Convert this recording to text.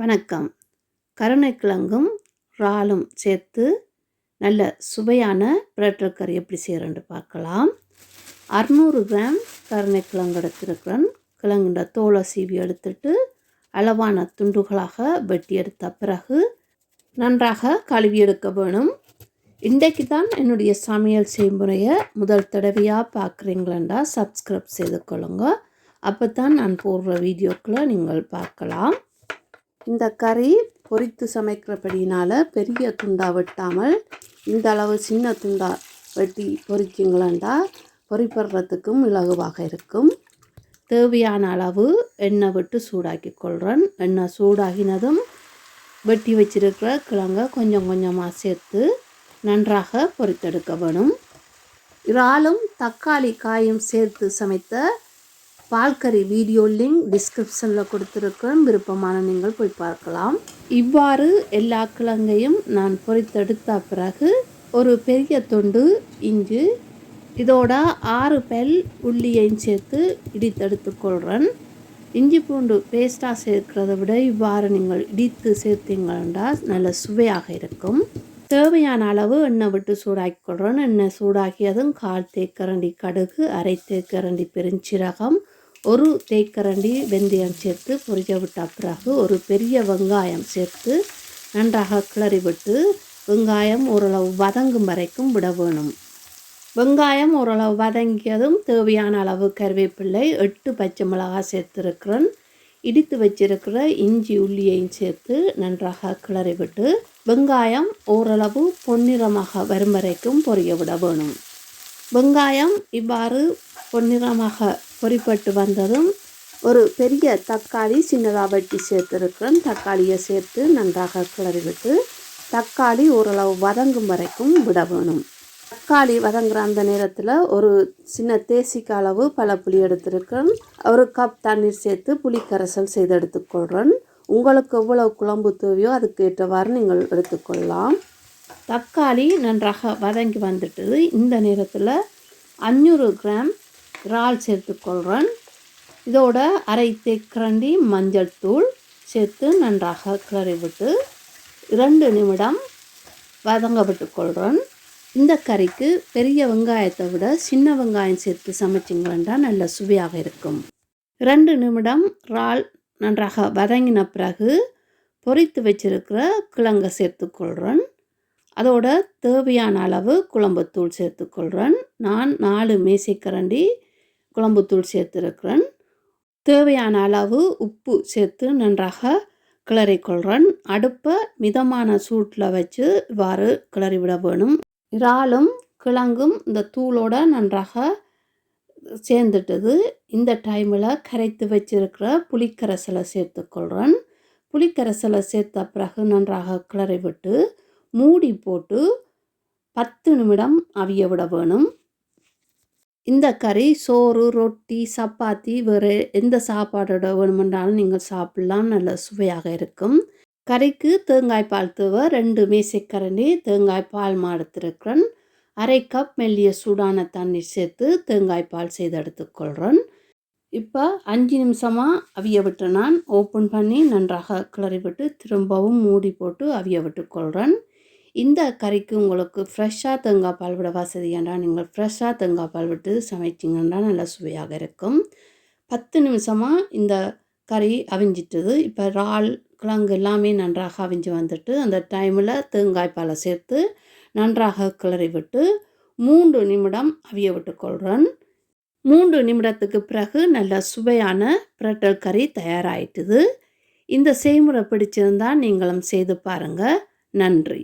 வணக்கம். கருணைக்கிழங்கும் இறாலும் சேர்த்து நல்ல சுவையான பிரட்டல் கறி எப்படி செய்கிறேன்னு பார்க்கலாம். அறநூறு கிராம் கருணைக்கிழங்கு எடுத்திருக்கிறேன் கிழங்குண்ட தோலை சீவி எடுத்துட்டு அளவான துண்டுகளாக வெட்டி எடுத்த பிறகு நன்றாக கழுவி எடுக்க வேணும். இன்றைக்கு தான் என்னுடைய சமையல் செய்முறையை முதல் தடவையாக பார்க்குறீங்களா சப்ஸ்கிரைப் செய்து கொள்ளுங்க. அப்போ தான் நான் போடுற வீடியோக்களை நீங்கள் பார்க்கலாம். இந்த கறி பொரித்து சமைக்கிறபடினால் பெரிய துண்டாக வெட்டாமல் இந்த அளவு சின்ன துண்டா வெட்டி பொரிச்சிங்களா பொறிப்படுறதுக்கும் இலகுவாக இருக்கும். தேவையான அளவு எண்ணெய் விட்டு சூடாக்கி கொள்கிறேன் எண்ணெய் சூடாகினதும் வெட்டி வச்சிருக்கிற கிழங்க கொஞ்சம் கொஞ்சமாக சேர்த்து நன்றாக பொறித்தெடுக்க வேணும். இறாலும் தக்காளி காயும் சேர்த்து சமைத்த பால்கறி வீடியோ லிங்க் டிஸ்கிரிப்ஷனில் கொடுத்துருக்கேன் விருப்பமான நீங்கள் போய் பார்க்கலாம். இவ்வாறு எல்லா கிழங்கையும் நான் பொறித்தெடுத்த பிறகு ஒரு பெரிய தொண்டு இஞ்சி இதோட ஆறு பெல் உள்ளியையும் சேர்த்து இடித்தெடுத்து கொள்கிறேன் இஞ்சி பூண்டு பேஸ்ட்டாக சேர்க்கிறத விட இவ்வாறு நீங்கள் இடித்து சேர்த்தீங்கன்னா நல்ல சுவையாக இருக்கும். தேவையான அளவு எண்ணெய் விட்டு சூடாக்கி கொள்கிறேன் எண்ணெய் சூடாக்கியதும் கால் தேக்கரண்டி கடுகு அரை தேக்கரண்டி பெருஞ்சீரகம் ஒரு தேக்கரண்டி வெந்தயம் சேர்த்து பொரிஞ்ச விட்ட பிறகு ஒரு பெரிய வெங்காயம் சேர்த்து நன்றாக கிளறி விட்டு வெங்காயம் ஓரளவு வதங்கும் வரைக்கும் விட வேணும். வெங்காயம் ஓரளவு வதங்கியதும் தேவையான அளவு கருவேப்பிள்ளை எட்டு பச்சை மிளகாய் சேர்த்துருக்கிறேன். இடித்து வச்சிருக்கிற இஞ்சி உள்ளியையும் சேர்த்து நன்றாக கிளறி விட்டு வெங்காயம் ஓரளவு பொன்னிறமாக வரும் வரைக்கும் பொரிய விட வேணும். வெங்காயம் இவ்வாறு பொன்னிறமாக பொறிப்பட்டு வந்ததும் ஒரு பெரிய தக்காளி சின்னதாக வெட்டி சேர்த்துருக்கிறேன். தக்காளியை சேர்த்து நன்றாக கிளறிவிட்டு தக்காளி ஓரளவு வதங்கும் வரைக்கும் விட வேணும். தக்காளி வதங்குற அந்த நேரத்தில் ஒரு சின்ன தேசிக்க அளவு பல புளி எடுத்திருக்கிறேன். ஒரு கப் தண்ணீர் சேர்த்து புளி கரைசல் செய்து எடுத்துக்கொள்கிறேன் உங்களுக்கு எவ்வளவு குழம்பு தேவையோ அதுக்கு ஏற்றவாறு நீங்கள் எடுத்துக்கொள்ளலாம். தக்காளி நன்றாக வதங்கி வந்துட்டது. இந்த நேரத்தில் அஞ்சூறு கிராம் இறால் சேர்த்துக்கொள்கிறேன் இதோட அரை தேக்கரண்டி மஞ்சள் தூள் சேர்த்து நன்றாக கிளறி விட்டு இரண்டு நிமிடம் வதங்க விட்டுக்கொள்கிறேன் இந்த கறிக்கு பெரிய வெங்காயத்தை விட சின்ன வெங்காயம் சேர்த்து சமைச்சிங்களா நல்ல சுவையாக இருக்கும். ரெண்டு நிமிடம் இறால் நன்றாக வதங்கின பிறகு பொறித்து வச்சிருக்கிற கிழங்கை சேர்த்துக்கொள்கிறேன் அதோட தேவையான அளவு குழம்புத்தூள் சேர்த்துக்கொள்கிறேன் நான் நாலு மேசைக்கரண்டி குழம்புத்தூள் சேர்த்துருக்கிறேன். தேவையான அளவு உப்பு சேர்த்து நன்றாக கிளறிக்கொள்கிறேன் அடுப்பை மிதமான சூட்டில் வச்சு இவ்வாறு கிளறி விட வேணும். இறாலும் கிழங்கும் இந்த தூளோட நன்றாக சேர்ந்துட்டது. இந்த டைமில் கரைத்து வச்சிருக்கிற புளிக்கரைசலை சேர்த்துக்கொள்கிறேன் புளிக்கரைசலை சேர்த்த பிறகு நன்றாக கிளறி விட்டு மூடி போட்டு பத்து நிமிடம் அவிய விட வேணும். இந்த கறி சோறு ரொட்டி சப்பாத்தி வேறு எந்த சாப்பாடோட வேணுமென்றாலும் நீங்கள் சாப்பிட்லாம். நல்ல சுவையாக இருக்கும். கறிக்கு தேங்காய் பால் தேவை. ரெண்டு மேசைக்கரண்டி தேங்காய் பால் மாடுத்திருக்கிறேன் அரை கப் மெல்லிய சூடான தண்ணி சேர்த்து தேங்காய் பால் செய்து எடுத்துக்கொள்கிறேன். இப்போ அஞ்சு நிமிஷமாக அவிய விட்டு நான். ஓப்பன் பண்ணி நன்றாக கிளறி விட்டு திரும்பவும் மூடி போட்டு அவிய விட்டுக்கொள்கிறேன். இந்த கறிக்கு உங்களுக்கு ஃப்ரெஷ்ஷாக தேங்காய் பால் விட வசதியாண்டா நீங்கள் ஃப்ரெஷ்ஷாக தேங்காய் பால் விட்டு சமைச்சிங்கன்னா நல்லா சுவையாக இருக்கும். பத்து நிமிஷமாக இந்த கறி அவிஞ்சிட்டது. இப்போ இறால் கிழங்கு எல்லாமே நன்றாக அவிஞ்சு வந்துட்டு அந்த டைமில் தேங்காய் பாலை சேர்த்து நன்றாக கிளறி விட்டு மூன்று நிமிடம் அவிய விட்டுக்கொள்கிறேன் மூன்று நிமிடத்துக்கு பிறகு நல்ல சுவையான பிரட்டல் கறி தயாராகிட்டுது இந்த செய்முறை பிடிச்சிருந்தால் நீங்களும் செய்து பாருங்கள் நன்றி.